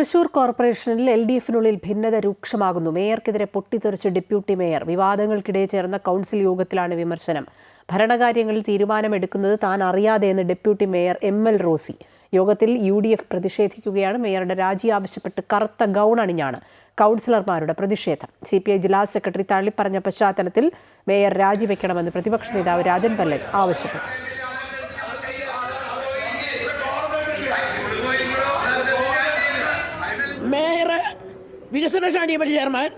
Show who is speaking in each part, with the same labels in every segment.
Speaker 1: തൃശൂർ കോർപ്പറേഷനിൽ L D എഫിനുള്ളിൽ ഭിന്നത രൂക്ഷമാകുന്നു. മേയർക്കെതിരെ പൊട്ടിത്തെറിച്ച് ഡെപ്യൂട്ടി മേയർ വിവാദങ്ങൾക്കിടെ ചേർന്ന കൗൺസിൽ യോഗത്തിലാണ് വിമർശനം. ഭരണകാര്യങ്ങളിൽ തീരുമാനമെടുക്കുന്നത് താൻ അറിയാതെയെന്ന് deputy mayor M L Rosy. യോഗത്തിൽ യു ഡി എഫ് പ്രതിഷേധിക്കുകയാണ്. മേയറുടെ രാജി ആവശ്യപ്പെട്ട് കറുത്ത ഗൗൺ അണിഞ്ഞാണ് കൗൺസിലർമാരുടെ പ്രതിഷേധം. സി പി ഐ ജില്ലാ സെക്രട്ടറി തള്ളിപ്പറഞ്ഞ പശ്ചാത്തലത്തിൽ മേയർ രാജിവെക്കണമെന്ന് പ്രതിപക്ഷ നേതാവ് രാജൻ പല്ലൻ ആവശ്യപ്പെട്ടു.
Speaker 2: വികസന ക്ഷേമ ചെയർമാൻ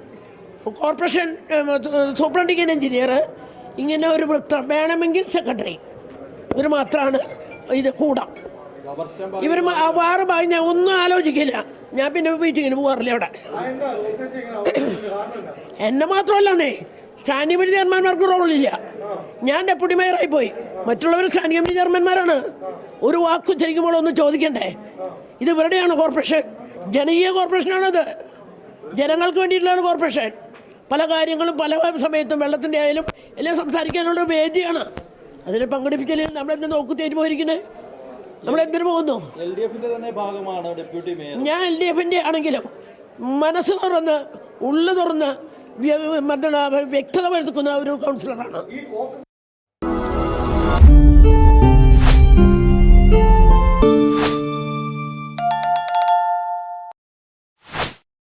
Speaker 2: കോർപ്പറേഷൻ സൂപ്രണ്ടിങ് എഞ്ചിനീയർ ഇങ്ങനെ ഒരു വൃത്തം വേണമെങ്കിൽ സെക്രട്ടറി ഇവർ മാത്രമാണ് ഇത് കൂടാം. ഇവർ വേറെ ഭാഗം ഞാൻ ഒന്നും ആലോചിക്കില്ല. ഞാൻ പിന്നെ മീറ്റിങ്ങിന് പോകാറില്ല അവിടെ. എന്നെ മാത്രമല്ലേ സ്റ്റാൻഡിംഗ് കമ്മിറ്റി ചെയർമാൻമാർക്ക് റോളില്ല. ഞാൻ ഡെപ്യൂട്ടി മേയറായി പോയി മറ്റുള്ളവർ സ്റ്റാൻഡിംഗ് കമ്മിറ്റി ചെയർമാൻമാരാണ്. ഒരു വാക്ക് ഉച്ചരിക്കുമ്പോൾ ഒന്ന് ചോദിക്കണ്ടേ? ഇത് ഇവരുടെയാണ് കോർപ്പറേഷൻ ജനകീയ കോർപ്പറേഷനാണത് ജനങ്ങൾക്ക് വേണ്ടിയിട്ടുള്ളതാണ് കോർപ്പറേഷൻ പല കാര്യങ്ങളും പല സമയത്തും വെള്ളത്തിന്റെ ആയാലും എല്ലാം സംസാരിക്കാനുള്ള വേദിയാണ്. അതിനെ പങ്കെടുപ്പിച്ചില്ലെങ്കിൽ നമ്മളെന്ത് നോക്കു തീരുമാനിക്കുന്നത് നമ്മൾ എന്തിനു പോകുന്നു? ഞാൻ എൽ ഡി എഫിന്റെ ആണെങ്കിലും മനസ്സ് തുറന്ന് ഉള്ളു തുറന്ന് വ്യക്തത വരുത്തുന്ന ഒരു കൗൺസിലറാണ്